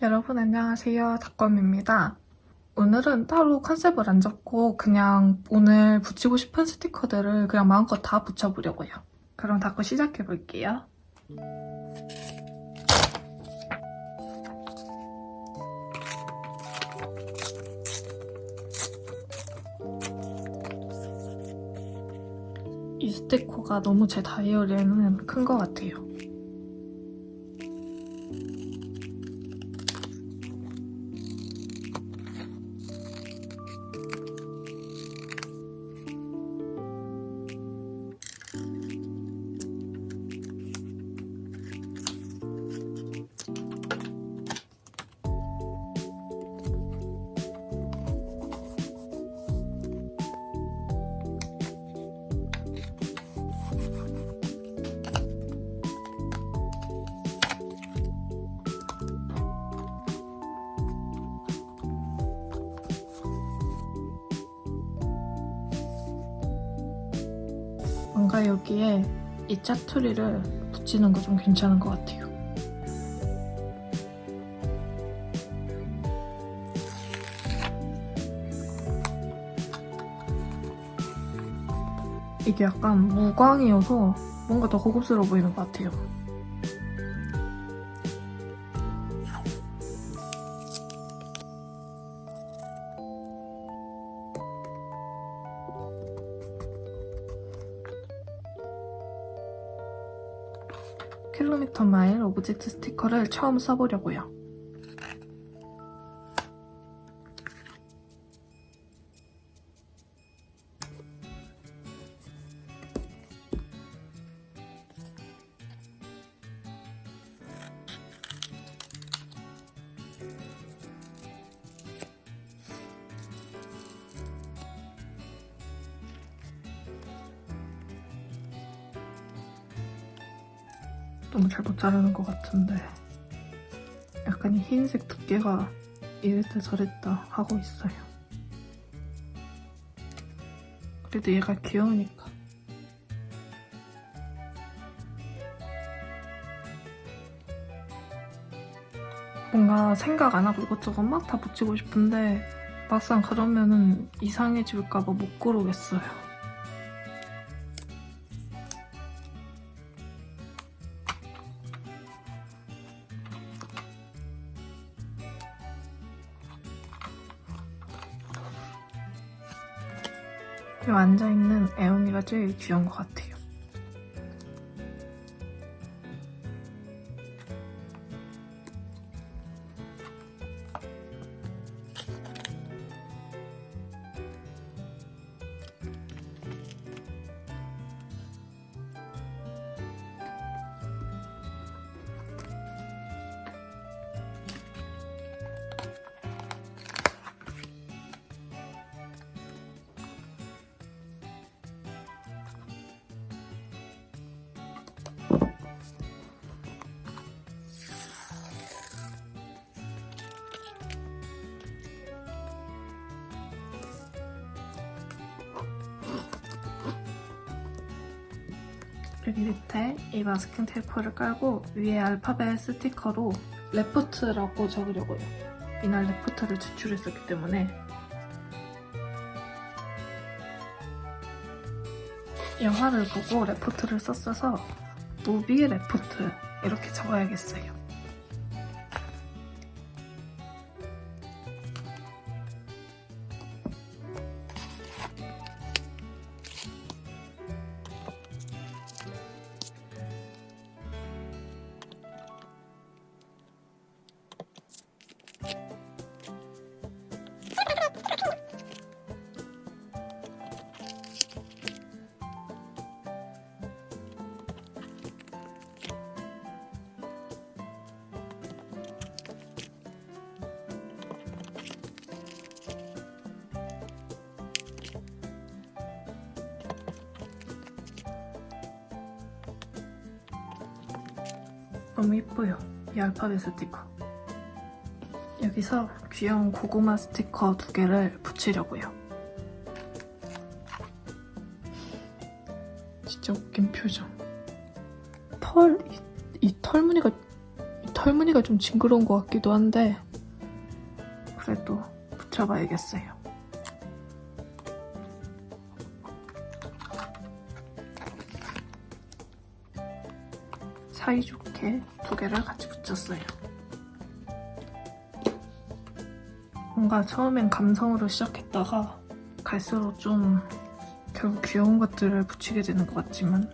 여러분 안녕하세요. 닭검입니다. 오늘은 따로 컨셉을 안 잡고 그냥 오늘 붙이고 싶은 스티커들을 그냥 마음껏 다 붙여보려고요. 그럼 닭고 시작해 볼게요. 이 스티커가 너무 제 다이어리에는 큰 것 같아요. 뭔가 여기에 이 짜투리를 붙이는 거 좀 괜찮은 것 같아요. 이게 약간 무광이어서 뭔가 더 고급스러워 보이는 것 같아요. 킬로미터 마일 오브젝트 스티커를 처음 써보려고요. 너무 잘못 자르는 것 같은데 약간 이 흰색 두께가 이랬다 저랬다 하고 있어요. 그래도 얘가 귀여우니까. 뭔가 생각 안 하고 이것저것 막 다 붙이고 싶은데 막상 그러면은 이상해질까봐 못 고르겠어요. 이 앉아있는 애용이가 제일 귀여운 것 같아요. 여기 밑에 이 마스킹 테이프를 깔고 위에 알파벳 스티커로 레포트라고 적으려고요. 이날 레포트를 제출했었기 때문에 영화를 보고 레포트를 썼어서 무비 레포트 이렇게 적어야겠어요. 너무 예뻐요. 이 알파벳 스티커. 여기서 귀여운 고구마 스티커 두 개를 붙이려고요. 진짜 웃긴 표정. 털, 이, 이 털무늬가, 이털 털무늬가 좀 징그러운 것 같기도 한데 그래도 붙여봐야겠어요. 사이좋게 두 개를 같이 붙였어요. 뭔가 처음엔 감성으로 시작했다가 갈수록 좀 결국 귀여운 것들을 붙이게 되는 것 같지만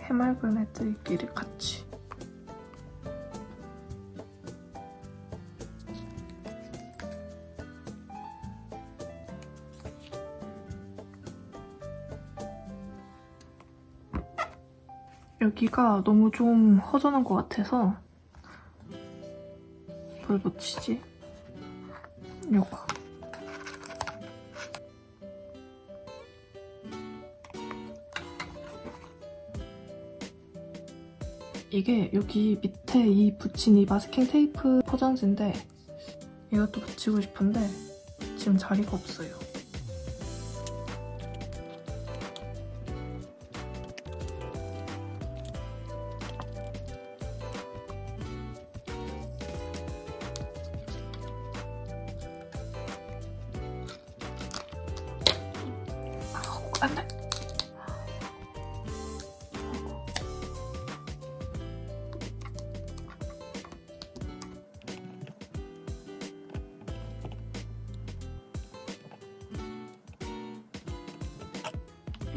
해맑은 애들끼리 같이 여기가 너무 좀 허전한 것 같아서 뭘 붙이지? 요거 이게 여기 밑에 이 붙인 이 마스킹 테이프 포장지인데 이것도 붙이고 싶은데 지금 자리가 없어요.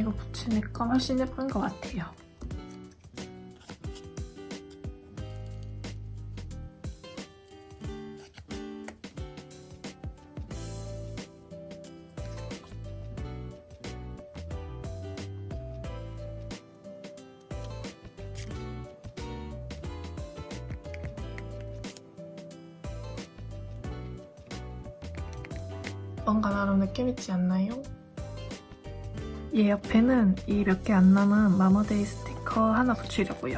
이거 붙이니까 훨씬 예쁜 것 같아요. 뭔가 나름 느낌 있지 않나요? 얘 옆에는 이 몇 개 안 남은 마머데이 스티커 하나 붙이려고요.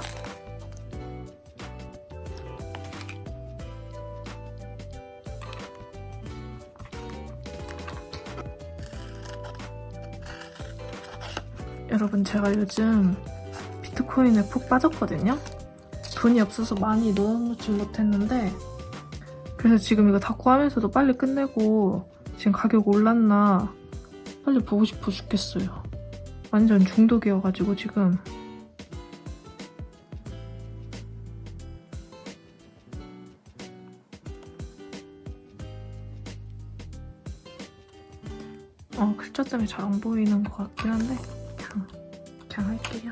여러분 제가 요즘 비트코인에 푹 빠졌거든요. 돈이 없어서 많이 넣어놓진 못했는데 그래서 지금 이거 다 구하면서도 빨리 끝내고 지금 가격 올랐나 빨리 보고 싶어 죽겠어요. 완전 중독이어가지고 지금 어 글자 때문에 잘 안 보이는 것 같긴 한데 그냥 그냥 할게요.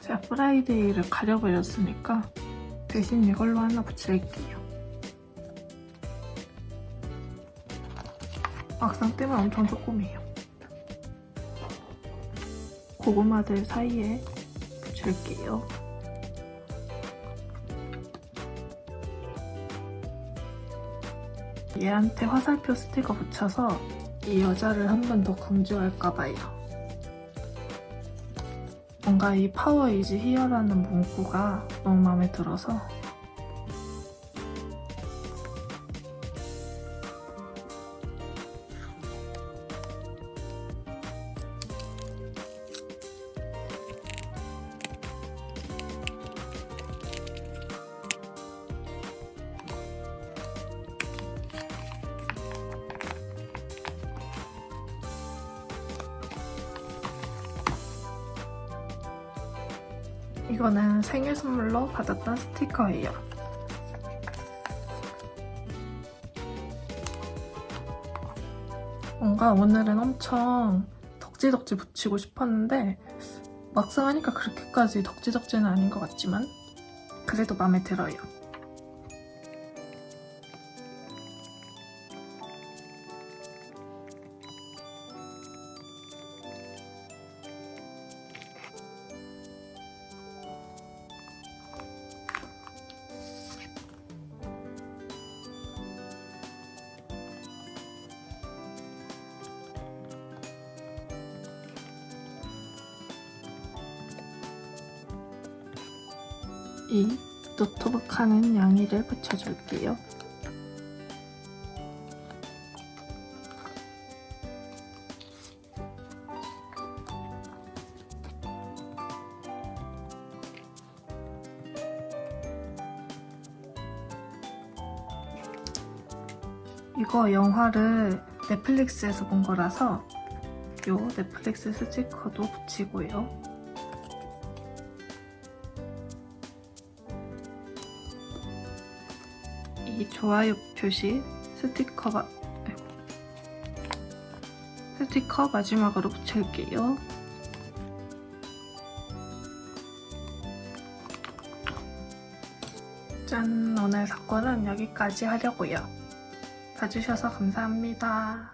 제가 프라이데이를 가려버렸으니까 대신 이걸로 하나 붙일게요. 막상 뜨면 엄청 조그매요. 고구마들 사이에 붙일게요. 얘한테 화살표 스티커 붙여서 이 여자를 한 번 더 강조할까봐요. 뭔가 이 파워 이즈 히어라는 문구가 너무 마음에 들어서 이거는 생일 선물로 받았던 스티커예요. 뭔가 오늘은 엄청 덕지덕지 붙이고 싶었는데 막상 하니까 그렇게까지 덕지덕지는 아닌 것 같지만 그래도 마음에 들어요. 이 노트북 하는 양이를 붙여줄게요. 이거 영화를 넷플릭스에서 본 거라서 요 넷플릭스 스티커도 붙이고요. 좋아요 표시 스티커 마, 아이고. 스티커 마지막으로 붙일게요. 짠! 오늘 사건은 여기까지 하려고요. 봐주셔서 감사합니다.